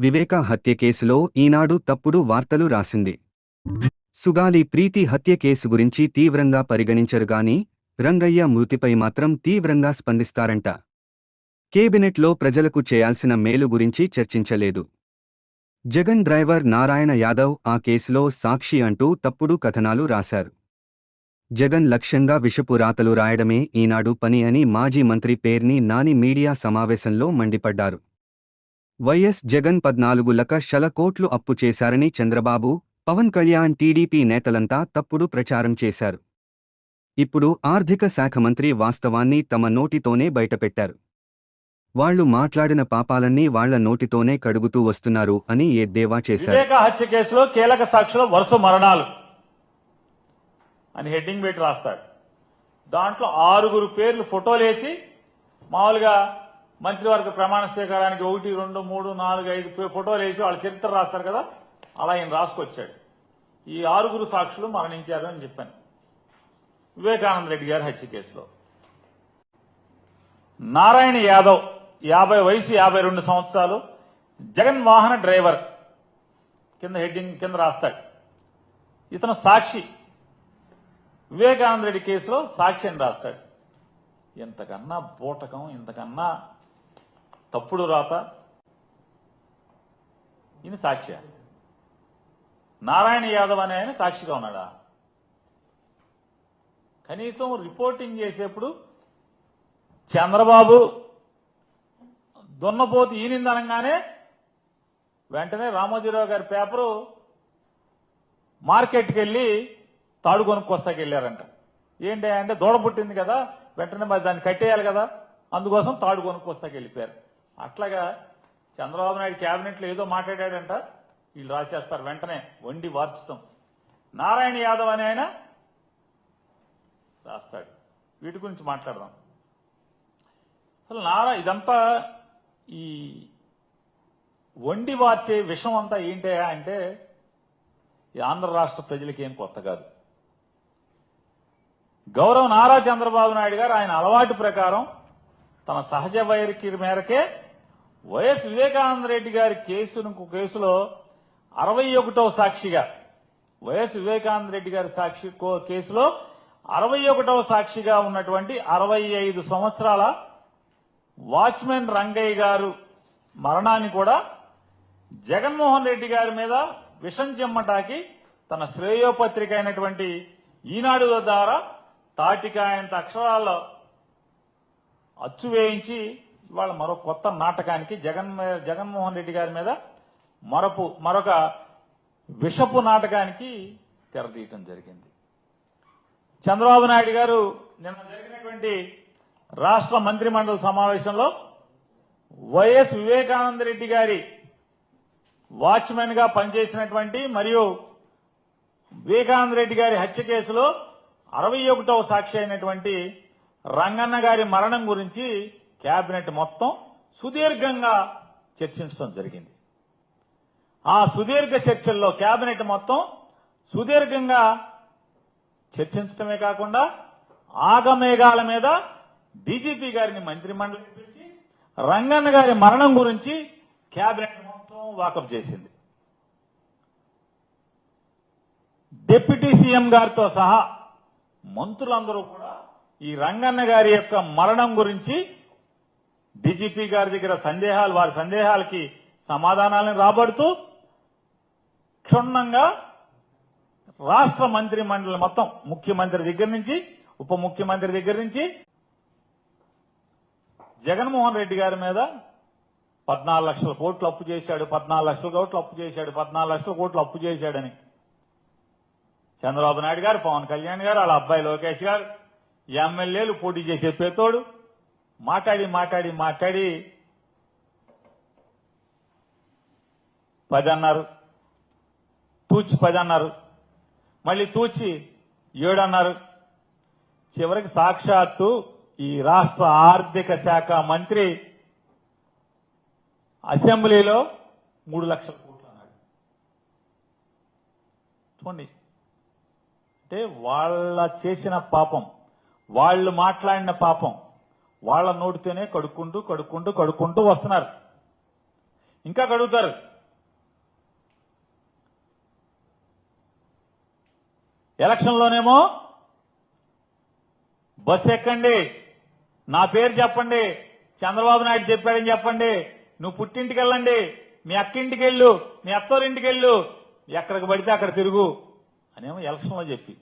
వివేక హత్య కేసులో ఈనాడు తప్పుడు వార్తలు రాసింది. సుగాలి ప్రీతి హత్య కేసు గురించి తీవ్రంగా పరిగణించరుగాని రంగయ్య మృతిపై మాత్రం తీవ్రంగా స్పందిస్తారంట. కేబినెట్లో ప్రజలకు చేయాల్సిన మేలు గురించి చర్చించలేదు. జగన్ డ్రైవర్ నారాయణ యాదవ్ ఆ కేసులో సాక్షి అంటూ తప్పుడు కథనాలు రాశారు. జగన్ లక్ష్యంగా విషపు రాతలు రాయడమే ఈనాడు పని అని మాజీ మంత్రి పేర్ని నాని మీడియా సమావేశంలో మండిపడ్డారు. వైఎస్ జగన్ పద్నాలుగు లక్షల కోట్లు అప్పు చేశారని చంద్రబాబు పవన్ కళ్యాణ్ టీడీపీ నేతలంతా తప్పుడు ప్రచారం చేశారు. ఇప్పుడు ఆర్థిక శాఖ మంత్రి వాస్తవాన్ని తమ నోటితోనే బయటపెట్టారు. వాళ్ళు మాట్లాడిన పాపాలన్నీ వాళ్ళ నోటితోనే కడుగుతూ వస్తున్నారు అని ఎద్దేవా చేశారు. వివేక హత్య కేసులో కీలక సాక్షులు వరుస మరణాలు అని హెడ్డింగ్ పెట్టి రాస్తాడు. దాంట్లో ఆరుగురు పేర్లు ఫోటోలేసి మామూలుగా మంత్రివర్గ ప్రమాణ స్వీకారానికి ఒకటి రెండు మూడు నాలుగు ఐదు ఫోటోలు వేసి వాళ్ళ చరిత్ర రాస్తారు కదా అలా ఆయన రాసుకొచ్చాడు. ఈ ఆరుగురు సాక్షులు మరణించారు అని చెప్పాను. వివేకానంద రెడ్డి గారి హత్య కేసులో. నారాయణ యాదవ్ యాభై వయసు యాభై రెండు సంవత్సరాలు. జగన్ వాహన డ్రైవర్ కింద హెడ్డింగ్ కింద రాస్తాడు. ఇతను సాక్షి. వివేకానంద రెడ్డి కేసులో సాక్షి అని రాస్తాడు. ఇంతకన్నా బూటకం ఇంతకన్నా తప్పుడు రాత. ఇది సాక్షి నారాయణ యాదవ్ అనే ఆయన సాక్షిగా ఉన్నాడా? కనీసం రిపోర్టింగ్ చేసేప్పుడు చంద్రబాబు దున్నపోతు ఈనిందనగానే వెంటనే రామోజీరావు గారి పేపరు మార్కెట్కి వెళ్ళి తాడు కొనుక్కొస్తాకి వెళ్ళారంట ఏంటి అంటే దూడ పుట్టింది కదా వెంటనే మరి దాన్ని కట్టేయాలి కదా అందుకోసం తాడు కొనుక్కొస్తాకి వెళ్ళిపోయారు అట్లాగా చంద్రబాబు నాయుడు క్యాబినెట్లో ఏదో మాట్లాడాడంట వీళ్ళు రాసేస్తారు వెంటనే వండి వార్చుతాం. నారాయణ యాదవ్ అని ఆయన రాస్తాడు. వీటి గురించి మాట్లాడదాం. అసలు నారా ఇదంతా ఈ వండి వార్చే విషయం అంతా ఏంటయా అంటే ఈ ఆంధ్ర రాష్ట్ర ప్రజలకి ఏం కొత్త కాదు. గౌరవ నారా చంద్రబాబు నాయుడు గారు ఆయన అలవాటు ప్రకారం తన సహజ వైఖరి మేరకే వైఎస్ వివేకానంద రెడ్డి గారి కేసును కేసులో అరవై ఒకటవ సాక్షిగా వైఎస్ వివేకానంద రెడ్డి గారి సాక్షి కేసులో అరవై ఒకటవ సాక్షిగా ఉన్నటువంటి అరవై ఐదు సంవత్సరాల వాచ్మెన్ రంగయ్య గారు మరణాన్ని కూడా జగన్మోహన్ రెడ్డి గారి మీద విషం చెమ్మటాకి తన శ్రేయోపత్రిక అయినటువంటి ఈనాడు ద్వారా తాటికాయంత అక్షరాల్లో అచ్చు వేయించి ఇవాళ మరో కొత్త నాటకానికి జగన్ జగన్మోహన్ రెడ్డి గారి మీద మరపు మరొక విషపు నాటకానికి తెరదీయటం జరిగింది. చంద్రబాబు నాయుడు గారు నిన్న జరిగినటువంటి రాష్ట్ర మంత్రిమండలి సమావేశంలో వైఎస్ వివేకానంద రెడ్డి గారి వాచ్మెన్గా పనిచేసినటువంటి మరియు వివేకానంద రెడ్డి గారి హత్య కేసులో అరవై ఒకటవ సాక్షి అయినటువంటి రంగన్న గారి మరణం గురించి కేబినెట్ మొత్తం సుదీర్ఘంగా చర్చించడం జరిగింది. ఆ సుదీర్ఘ చర్చల్లో కేబినెట్ మొత్తం సుదీర్ఘంగా చర్చించడమే కాకుండా ఆగమేఘాల మీద డీజీపీ గారిని మంత్రిమండలికి పిలిచి రంగన్న గారి మరణం గురించి కేబినెట్ మొత్తం వాకప్ చేసింది. డిప్యూటీ సీఎం గారితో సహా మంత్రులందరూ కూడా ఈ రంగన్న గారి యొక్క మరణం గురించి డీజీపీ గారి దగ్గర సందేహాలు వారి సందేహాలకి సమాధానాలను రాబడుతూ క్షుణ్ణంగా రాష్ట్ర మంత్రి మండలి మొత్తం ముఖ్యమంత్రి దగ్గర నుంచి ఉప ముఖ్యమంత్రి దగ్గర నుంచి జగన్మోహన్ రెడ్డి గారి మీద పద్నాలుగు లక్షల కోట్లు అప్పు చేశాడు పద్నాలుగు లక్షల కోట్లు అప్పు చేశాడు పద్నాలుగు లక్షల కోట్లు అప్పు చేశాడని. చంద్రబాబు నాయుడు గారు పవన్ కళ్యాణ్ గారు వాళ్ళ అబ్బాయి లోకేష్ గారు ఎమ్మెల్యేలు పోటీ చేసే పేతోడు మాట్లాడి మాట్లాడి మాట్లాడి పది అన్నారు తూచి పది అన్నారు మళ్ళీ తూచి ఏడు అన్నారు చివరికి సాక్షాత్తు ఈ రాష్ట్ర ఆర్థిక శాఖ మంత్రి అసెంబ్లీలో మూడు లక్షల కోట్లు అన్నాడు. చూడండి. అంటే వాళ్ళ చేసిన పాపం వాళ్ళు మాట్లాడిన పాపం వాళ్ళ నోటితోనే కడుక్కుంటూ కడుక్కుంటూ కడుక్కుంటూ వస్తున్నారు. ఇంకా కడుగుతారు. ఎలక్షన్లోనేమో బస్ ఎక్కండి. నా పేరు చెప్పండి. చంద్రబాబు నాయుడు చెప్పాడని చెప్పండి. నువ్వు పుట్టింటికి వెళ్ళండి మీ అక్కింటికి వెళ్ళు మీ అత్తోరింటికి వెళ్ళు ఎక్కడికి పడితే అక్కడ తిరుగు అనేమో ఎలక్షన్లో చెప్పి.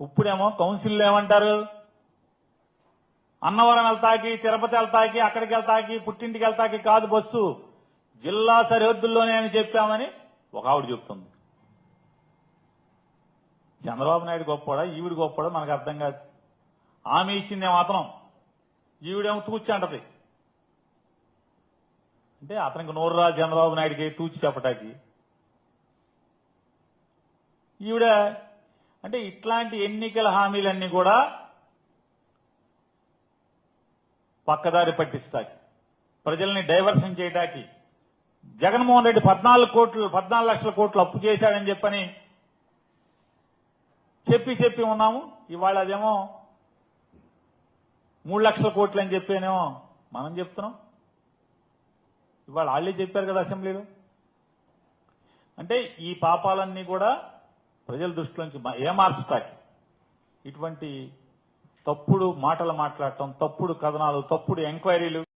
ఇప్పుడేమో కౌన్సిల్ ఏమంటారు? అన్నవరం వెళ్తాకి తిరుపతి వెళ్తాకి అక్కడికి వెళ్తాకి పుట్టింటికి వెళ్తాకి కాదు బస్సు. జిల్లా సరిహద్దుల్లోనే అని చెప్పామని ఒక ఆవిడ చెప్తుంది. చంద్రబాబు నాయుడు గొప్పడా ఈవిడ గొప్పడా మనకు అర్థం కాదు. ఆమె ఇచ్చిందే మాత్రం ఈవిడేమో తూచి అంటది. అంటే అతనికి నోర్రా చంద్రబాబు నాయుడికి తూచి చెప్పటానికి. ఈవిడ అంటే ఇట్లాంటి ఎన్నికల హామీలన్నీ కూడా పక్కదారి పట్టిస్తాకి ప్రజల్ని డైవర్షన్ చేయడానికి జగన్మోహన్ రెడ్డి పద్నాలుగు కోట్లు పద్నాలుగు లక్షల కోట్లు అప్పు చేశాడని చెప్పని చెప్పి చెప్పి ఉన్నాము. ఇవాళ అదేమో మూడు లక్షల కోట్లు అని చెప్పేనేమో మనం చెప్తున్నాం. ఇవాళ వాళ్ళే చెప్పారు కదా అసెంబ్లీలో. అంటే ఈ పాపాలన్నీ కూడా ప్రజల దృష్టిలోంచి నుంచి ఏమార్చటానికి ఇటువంటి తప్పుడు మాటలు మాట్లాడటం తప్పుడు కథనాలు తప్పుడు ఎంక్వైరీలు